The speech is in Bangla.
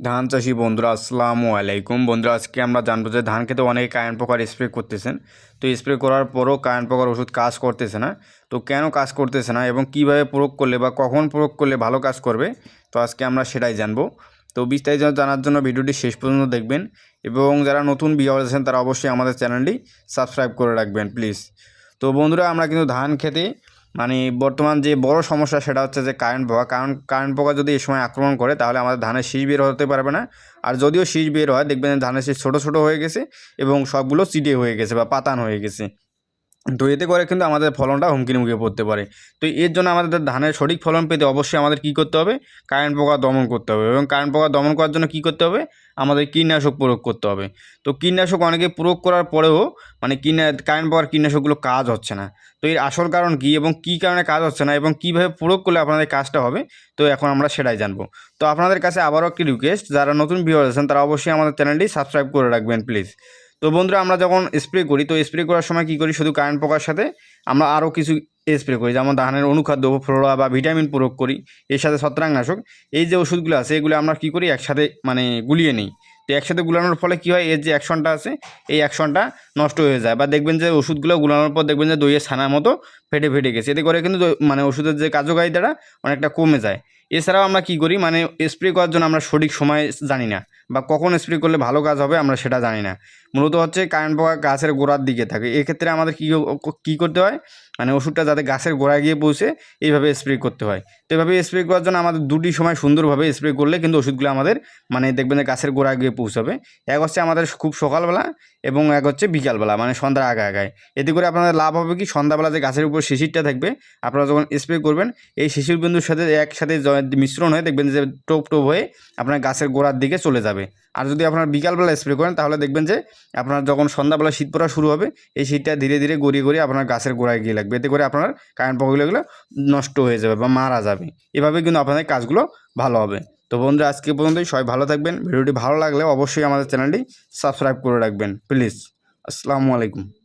ধান চাষি বন্ধুরা, আসসালামু আলাইকুম। বন্ধুরা, আজকে আমরা জানব যে ধান খেতে অনেকে কারেন্ট পোকার স্প্রে করতেছেন। তো স্প্রে করার পরও কারেন্ট পোকার ওষুধ কাজ করতেছে না। তো কেন কাজ করতেছে না এবং কীভাবে প্রয়োগ করলে বা কখন প্রয়োগ করলে ভালো কাজ করবে? তো আজকে আমরা সেটাই জানব। তো বিস্তারিত জানার জন্য ভিডিওটি শেষ পর্যন্ত দেখবেন এবং যারা নতুন বিয়ে আছেন, তারা অবশ্যই আমাদের চ্যানেলটি সাবস্ক্রাইব করে রাখবেন, প্লিজ। তো বন্ধুরা, আমরা কিন্তু ধান খেতে মানে বর্তমান যে বড় সমস্যা সেটা হচ্ছে যে কারেন্ট পোকা কারণ কারেন্ট পোকা যদি এই সময় আক্রমণ করে, তাহলে আমাদের ধানের শীষ বের হতে পারবে না। আর যদিও শীষ বের হয়, দেখবেন ধানের শীষ ছোটো ছোটো হয়ে গেছে এবং সবগুলো চিটে হয়ে গেছে বা পাতান হয়ে গেছে। তো এতে করে কিন্তু আমাদের ফলনটা হুমকির মুখে পড়তে পারে। তো এর জন্য আমাদের ধানের সঠিক ফলন পেতে অবশ্যই আমাদের কী করতে হবে? কারেন্ট পোকা দমন করতে হবে এবং কারেন্ট পোকা দমন করার জন্য কী করতে হবে? আমাদের কীটনাশক প্রয়োগ করতে হবে। তো কীটনাশক অনেকে প্রয়োগ করার পরেও মানে কিনা কারেন্ট পাওয়ার কীটনাশকগুলো কাজ হচ্ছে না। তো এর আসল কারণ কী এবং কী কারণে কাজ হচ্ছে না এবং কীভাবে প্রয়োগ করলে আপনাদের কাজটা হবে? তো এখন আমরা সেটাই জানব। তো আপনাদের কাছে আবারও একটি রিকোয়েস্ট যারা নতুন ভিউয়ার আছেন তারা অবশ্যই আমাদের চ্যানেলটি সাবস্ক্রাইব করে রাখবেন প্লিজ তো বন্ধুরা, আমরা যখন স্প্রে করি, তো স্প্রে করার সময় কী করি? শুধু কারেন্ট পোকার সাথে আমরা আরও কিছু স্প্রে করি। যেমন ধানের অনুখাদ্য ফ্লোরা বা ভিটামিন প্রয়োগ করি। এর সাথে ছত্রাকনাশক। এই যে ওষুধগুলো আছে, এগুলো আমরা কী করি? একসাথে মানে গুলিয়ে নিই। তো একসাথে গুলানোর ফলে কী হয়? এর যে অ্যাকশনটা আছে, এই অ্যাকশনটা নষ্ট হয়ে যায়। বা দেখবেন যে ওষুধগুলো গুলানোর পর দেখবেন যে দইয়ের ছানার মতো ফেটে ফেটে গেছে। এতে করে কিন্তু মানে ওষুধের যে কার্যকারিতাটা অনেকটা কমে যায়। এছাড়াও আমরা কী করি? মানে স্প্রে করার জন্য আমরা সঠিক সময় জানি না বা কখন স্প্রে করলে ভালো কাজ হবে আমরা সেটা জানি না। মূলত হচ্ছে কারেন্ট পোকা গাছের গোড়ার দিকে থাকে। এক্ষেত্রে আমাদের কী কী করতে হয়? মানে ওষুধটা যাতে গাছের গোড়ায় গিয়ে পৌঁছে এইভাবে স্প্রে করতে হয়। তো এভাবে স্প্রে করার জন্য আমাদের দুটি সময় সুন্দরভাবে স্প্রে করলে কিন্তু ওষুধগুলো আমাদের মানে দেখবেন যে গাছের গোড়ায় গিয়ে পৌঁছাবে। এক হচ্ছে আমাদের খুব সকালবেলা এবং এক হচ্ছে বিকালবেলা মানে সন্ধ্যার আগে আগায় এতে করে আপনাদের লাভ হবে কি? সন্ধ্যাবেলা যে গাছের উপর শিশিরটা থাকবে, আপনারা যখন স্প্রে করবেন, এই শিশির বিন্দুর সাথে একসাথে মিশ্রণ হয়ে দেখবেন যে টোপ টোপ হয়ে আপনার গাছের গোড়ার দিকে চলে যাবে। আর যদি আপনারা বিকালবেলা স্প্রে করেন, তাহলে দেখবেন যে আপনার যখন সন্ধ্যাবেলা শীত পড়া শুরু হবে, এই শীতটা ধীরে ধীরে গড়িয়ে গড়িয়ে আপনার গাছের গোড়ায় গিয়ে লাগবে। এতে করে আপনার কারেন্ট পোকাগুলো নষ্ট হয়ে যাবে বা মারা যাবে। এভাবে কিন্তু আপনাদের কাজগুলো ভালো হবে। তো বন্ধুরা, আজকে পর্যন্তই। সবাই ভালো থাকবেন। ভিডিওটি ভালো লাগলে অবশ্যই আমাদের চ্যানেলটি সাবস্ক্রাইব করে রাখবেন। প্লিজ, আসসালামু আলাইকুম।